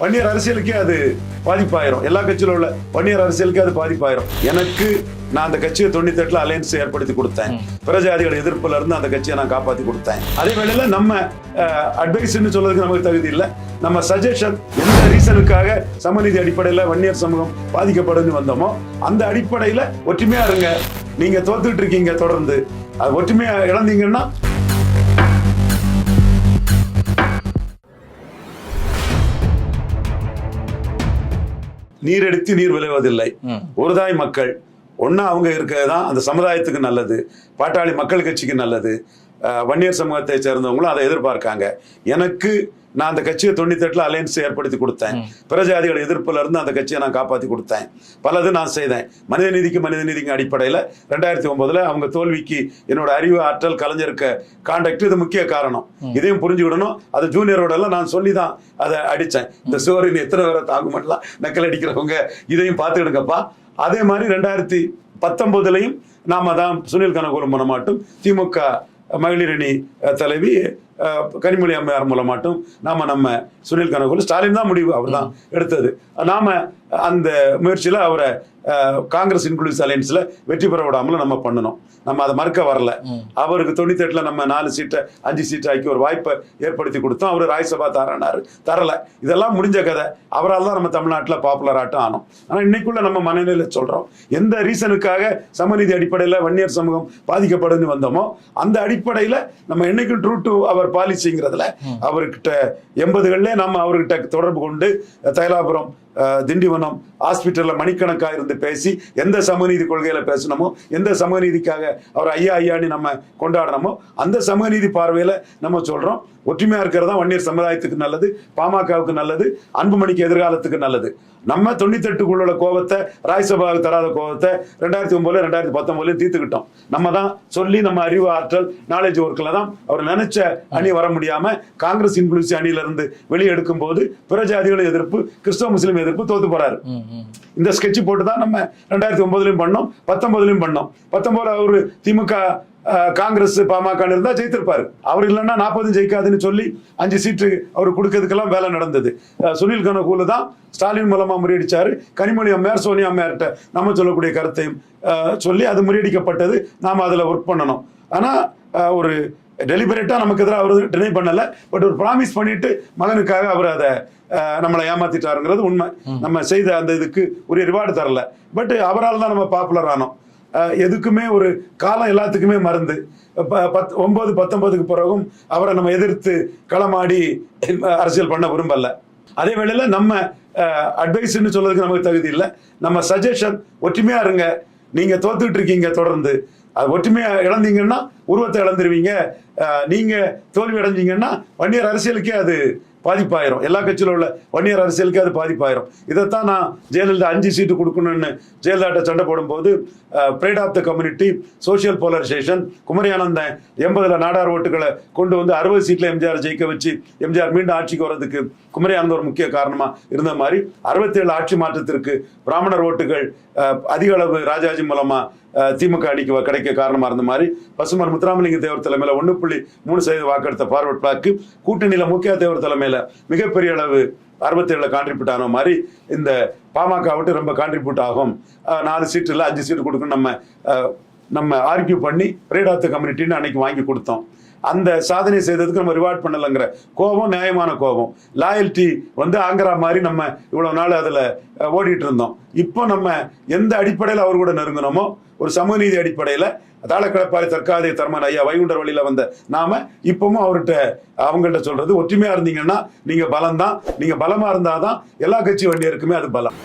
வன்னியர் அரசியலுக்கே அது பாதிப்பாயிரும். எல்லா கட்சியில உள்ள வன்னியர் அரசியலுக்கே அது பாதிப்பாயிரும். எனக்கு நான் அந்த கட்சியை தொண்ணூத்தி எட்டுல அலையன்ஸ் ஏற்படுத்தி கொடுத்தேன். பிரஜாதிகள் எதிர்ப்புல இருந்து அந்த கட்சியை நான் காப்பாத்தி கொடுத்தேன். அதே வேளையில நம்ம அட்வைஸ்ன்னு சொல்றதுக்கு நமக்கு தகுதி இல்லை. நம்ம சஜஷன் எந்த ரீசனுக்காக சமநீதி அடிப்படையில வன்னியர் சமூகம் பாதிக்கப்படுன்னு வந்தோமோ அந்த அடிப்படையில ஒற்றுமையா இருங்க. நீங்க தோத்துட்டு இருக்கீங்க தொடர்ந்து. அது ஒற்றுமையா இழந்தீங்கன்னா நீர் எடுத்து நீர் விளைவதில்லை ஒருதாய் மக்கள் ஒன்னா அவங்க இருக்கிறது தான் அந்த சமுதாயத்துக்கு நல்லது. பாட்டாளி மக்கள் கட்சிக்கு நல்லது. வன்னியர் சமூகத்தை சேர்ந்தவங்களும் அதை எதிர்பார்க்காங்க. எனக்கு நான் அந்த கட்சியை தொண்ணூத்தெட்டுல அலையன்ஸ் ஏற்படுத்தி கொடுத்தேன். பிரஜாதிகள் எதிர்ப்புல இருந்து அந்த கட்சியை நான் காப்பாத்தி கொடுத்தேன். பலது நான் செய்தேன். மனித நீதிக்கு மனித நீதிக்கு அடிப்படையில் ரெண்டாயிரத்தி ஒன்பதுல அவங்க தோல்விக்கு என்னோட அறிவு ஆற்றல் கலைஞருக்க கான்டாக்ட் இது முக்கிய காரணம். இதையும் புரிஞ்சுக்கிடணும். அது ஜூனியரோட எல்லாம் நான் சொல்லி தான் அதை அடிச்சேன். இந்த சுவரின் எத்தனை பேரை தாங்குமெல்லாம் நக்கல் அடிக்கிறவங்க இதையும் பார்த்துக்கிடுங்கப்பா. அதே மாதிரி ரெண்டாயிரத்தி பத்தொன்பதுலையும் நாம தான் சுனில் கனகோலம் மூலமாட்டும் திமுக மகளிரணி அஹ், தலைவி அஹ், கனிமொழி அம்மையார் மூலமாட்டும் நாம நம்ம சுனில் கனகோலம் ஸ்டாலின் தான் முடிவு அவர் தான் எடுத்தது. நாம அந்த முயற்சியில அவரை காங்கிரஸ் இன்க்ளூசிவ் அலையன்ஸ்ல வெற்றி பெற விடாமல நம்ம பண்ணணும். நம்ம அதை மறுக்க வரல. அவருக்கு தொண்ணூத்தி எட்டுல நம்ம நாலு சீட்டை அஞ்சு சீட்டை ஆக்கி ஒரு வாய்ப்பை ஏற்படுத்தி கொடுத்தோம். அவர் ராஜ்யசபா தரனாரு. தரல. இதெல்லாம் முடிஞ்ச கதை. அவரால் தான் நம்ம தமிழ்நாட்டில் பாப்புலர் ஆட்டம் ஆனோம். ஆனா இன்னைக்குள்ள நம்ம மனநிலையில சொல்றோம் எந்த ரீசனுக்காக சமநீதி அடிப்படையில் வன்னியர் சமூகம் பாதிக்கப்படுன்னு வந்தோமோ அந்த அடிப்படையில நம்ம என்னைக்கும் ட்ரூ டு அவர் பாலிசிங்கிறதுல அவர்கிட்ட எண்பதுகள்ல நம்ம அவர்கிட்ட தொடர்பு கொண்டு தைலாபுரம் திண்டிவனம் ஹாஸ்பிட்டல்ல மணிக்கணக்கா இருந்து பேசி எந்த சமநீதி கொள்கையில பேசணுமோ எந்த சமநீதிக்காக அவர் ஐயா ஐயான்னு நம்ம கொண்டாடுறோமோ அந்த சமநீதி பார்வையில நம்ம சொல்றோம். ஒற்றுமையா இருக்கிறது வன்னியர் சமுதாயத்துக்கு நல்லது பாமகவுக்கு நல்லது அன்புமணிக்கு எதிர்காலத்துக்கு நல்லது. நம்ம தொண்ணூத்தெட்டுக்குள்ள கோபத்தை ராஜ்யசபாவுக்கு தராத கோபத்தை ரெண்டாயிரத்தி ஒன்பதுல ரெண்டாயிரத்தி பத்தொன்பதுலயும் தீர்த்துக்கிட்டோம். நம்ம தான் சொல்லி நம்ம அறிவு ஆற்றல் நாலேஜ் ஒர்க்கில் தான் அவர் நினைச்ச அணி வர முடியாம காங்கிரஸ் இன்க்ளூசிவ் அணியில இருந்து வெளியே எடுக்கும் போது பிற ஜாதிகள் எதிர்ப்பு கிறிஸ்தவ முஸ்லீம் எதிர்ப்பு தோத்து போறாரு. இந்த ஸ்கெட்ச் போட்டு தான் நம்ம ரெண்டாயிரத்தி ஒன்பதுலயும் பண்ணோம் பத்தொன்பதுலயும் பண்ணோம். பத்தொன்பதுல அவரு திமுக காங்கிரஸ் பாமக இருந்தா ஜெயித்திருப்பாரு. அவர் இல்லைன்னா நாற்பது ஜெயிக்காதுன்னு சொல்லி அஞ்சு சீட்டு அவர் கொடுக்கறதுக்கெல்லாம் வேலை நடந்தது. சுனில் கனகூல தான் ஸ்டாலின் மூலமா முறியடிச்சாரு. கனிமொழி அம்மையார் சோனியா அம்மையார்கிட்ட நம்ம சொல்லக்கூடிய கருத்தையும் சொல்லி அது முறியடிக்கப்பட்டது. நாம அதுல ஒர்க் பண்ணணும். ஆனா அஹ், ஒரு டெலிபரேட்டா நமக்கு எதிராக அவர் டினை பண்ணல. பட் ஒரு ப்ராமிஸ் பண்ணிட்டு மகனுக்காக அவர் அதை நம்மளை ஏமாத்திட்டாருங்கிறது உண்மை. நம்ம செய்த அந்த இதுக்கு ஒரு ரிவார்டு தரல. பட் அவரால் தான் நம்ம பாப்புலர் ஆனோம். எதுக்குமே ஒரு காலம் எல்லாத்துக்குமே மருந்து. ப- பத் ஒன்பது பத்தொன்பதுக்கு பிறகும் அவரை நம்ம எதிர்த்து களமாடி அரசியல் பண்ண விரும்பல. அதே வேளையில் நம்ம அட்வைஸ்ன்னு சொல்றதுக்கு நமக்கு தகுதி இல்லை. நம்ம சஜஷன் ஒற்றுமையா இருங்க. நீங்க தோத்துக்கிட்டு இருக்கீங்க தொடர்ந்து. அது ஒற்றுமையா இழந்தீங்கன்னா உருவத்தை இழந்துருவீங்க. நீங்க தோல்வி அடைஞ்சீங்கன்னா வன்னியர் அரசியலுக்கே அது பாதிப்பாயிரும். எல்லா கட்சியிலும் உள்ள வன்னியர் அரசியலுக்கு அது பாதிப்பாயிரும். இதைத்தான் நான் ஜெயலலிதா அஞ்சு சீட்டு கொடுக்கணும்னு ஜெயலலிதா சண்டை போடும்போது pride of the community social polarisation Kumari Ananthan எண்பதுல Nadar ஓட்டுகளை கொண்டு வந்து அறுபது சீட்டில் எம்ஜிஆர் ஜெயிக்க வச்சு எம்ஜிஆர் மீண்டும் ஆட்சிக்கு வர்றதுக்கு குமரி ஆனந்தம் ஒரு முக்கிய காரணமாக இருந்த மாதிரி அறுபத்தேழு ஆட்சி மாற்றத்திற்கு பிராமணர் ஓட்டுகள் அதிக அளவு ராஜாஜி மூலமாக திமுக அணிக்கு கிடைக்க காரணமாக இருந்த மாதிரி பசுமர் முத்துராமலிங்க தேவர் தலைமையில் ஒன்று புள்ளி மூணு சதவீத வாக்கெடுத்த ஃபார்வர்ட் பிளாக்கு கூட்டணியில் முக்கிய தேவர் தலைமையில் மிகப்பெரிய அளவு அறுபத்தேழுல கான்ட்ரிபியூட் ஆன மாதிரி இந்த பாமக விட்டு ரொம்ப கான்ட்ரிபியூட் ஆகும். நாலு சீட்டு இல்லை அஞ்சு சீட்டு கொடுக்கணும் நம்ம நம்ம ஆர்கியூ பண்ணி பிரேடாத்த கம்யூனிட்டின்னு அன்னைக்கு வாங்கி கொடுத்தோம். அந்த சாதனை செய்ததுக்கு நம்ம ரிவார்ட் பண்ணலைங்கிற கோபம் நியாயமான கோபம். லாயல்ட்டி வந்து ஆங்கரா மாதிரி நம்ம இவ்வளோ நாள் அதில் ஓடிட்டு இருந்தோம். இப்போ நம்ம எந்த அடிப்படையில் அவர் கூட நெருங்கினோமோ ஒரு சமூக நீதி அடிப்படையில் தாளக்கடப்பாரி தற்காலிக தர்மன் ஐயா வைகுண்டர் வழியில வந்த நாம இப்பவும் அவர்கிட்ட அவங்கள்ட்ட சொல்றது ஒற்றுமையா இருந்தீங்கன்னா நீங்க பலம் தான் நீங்க பலமா இருந்தாதான் எல்லா கட்சி வண்டியருக்குமே அது பலம்.